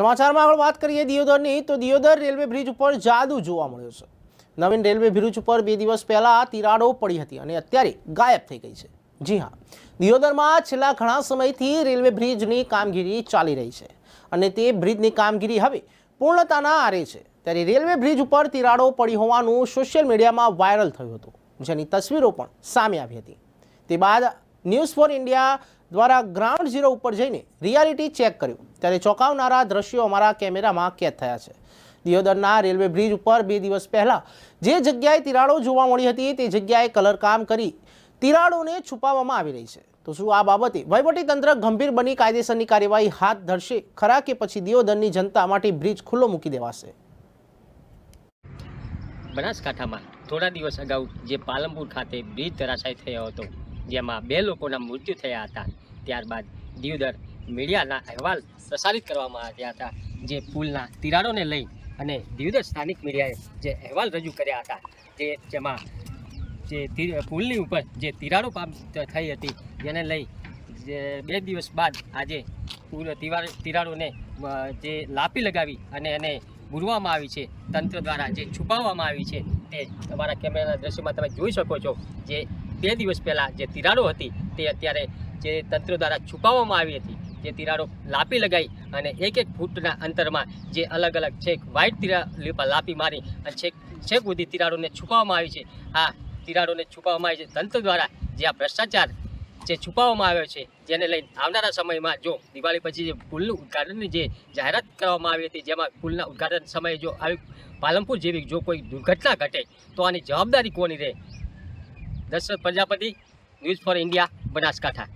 સમાચારમાં આગળ વાત કરીએ દિયોદરની, તો દિયોદર રેલવે બ્રિજ ઉપર જાદુ જોવા મળ્યો છે. નવીન રેલવે બ્રિજ ઉપર બે દિવસ પહેલા તિરાડો પડી હતી અને અત્યારે ગાયબ થઈ ગઈ છે. જી હા, દિયોદરમાં છેલ્લા ઘણા સમયથી રેલવે બ્રિજની કામગીરી ચાલી રહી છે અને તે બ્રિજની કામગીરી હવે પૂર્ણતાના આરે છે. ત્યારે રેલવે બ્રિજ ઉપર તિરાડો પડી હોવાનું સોશિયલ મીડિયામાં વાયરલ થયું હતું, જેની તસવીરો પણ સામે આવી હતી. તે બાદ ન્યૂઝ ફોર ઇન્ડિયા દ્વારા ગ્રાઉન્ડ ઝીરો ઉપર જઈને રિયાલિટી ચેક કર્યું. ત્યારે ચોંકાવનારા દ્રશ્યો અમારા કેમેરામાં કેદ થયા છે. દિયોદરના રેલવે બ્રિજ ઉપર બે દિવસ પહેલાં જે જગ્યાએ તિરાડો જોવા મળી હતી તે જગ્યાએ કલરકામ કરી તિરાડોને છુપાવવામાં આવી રહી છે. તો શું આ બાબતે તંત્ર ગંભીર બની કાયદેસરની કાર્યવાહી હાથ ધરશે? ખરા કે પછી દિયોદરની જનતા માટે બ્રિજ ખુલ્લો મૂકી દેવાશે? બનાસકાંઠામાં થોડા દિવસ અગાઉ જે પાલનપુર ખાતે બ્રિજ ધરાશાય થયો હતો જેમાં બે લોકોના મૃત્યુ થયા હતા. ત્યારબાદ દીવદર મીડિયાના અહેવાલ પ્રસારિત કરવામાં આવ્યા હતા, જે પુલના તિરાડોને લઈ અને દીવદર સ્થાનિક મીડિયાએ જે અહેવાલ રજૂ કર્યા હતા જે જેમાં જે પુલની ઉપર જે તિરાડો પામ થઈ હતી, જેને લઈ જે બે દિવસ બાદ આજે તિવાર, તિરાડોને જે લાપી લગાવી અને એને બુરવામાં આવી છે, તંત્ર દ્વારા જે છુપાવવામાં આવી છે, તે તમારા કેમેરાના દ્રશ્યમાં તમે જોઈ શકો છો, જે બે દિવસ પહેલાં જે તિરાડો હતી તે અત્યારે જે તંત્ર દ્વારા છુપાવવામાં આવી હતી, જે તિરાડો લાપી લગાવી અને એક એક ફૂટના અંતરમાં જે અલગ અલગ છેક વ્હાઇટ તિરા લીપા લાપી મારી અને છેક છેક સુધી તિરાડોને છુપાવવામાં આવી છે. આ તિરાડોને છુપાવવામાં આવી છે. તંત્ર દ્વારા જે આ ભ્રષ્ટાચાર જે છુપાવવામાં આવ્યો છે, જેને લઈને આવનારા સમયમાં જો દિવાળી પછી જે પુલનું ઉદઘાટનની જે જાહેરાત કરવામાં આવી હતી, જેમાં પુલના ઉદ્ઘાટન સમયે જો આવી પાલનપુર જેવી જો કોઈ દુર્ઘટના ઘટે, તો આની જવાબદારી કોની રહે? Dashrath Prajapati news for India Banaskantha.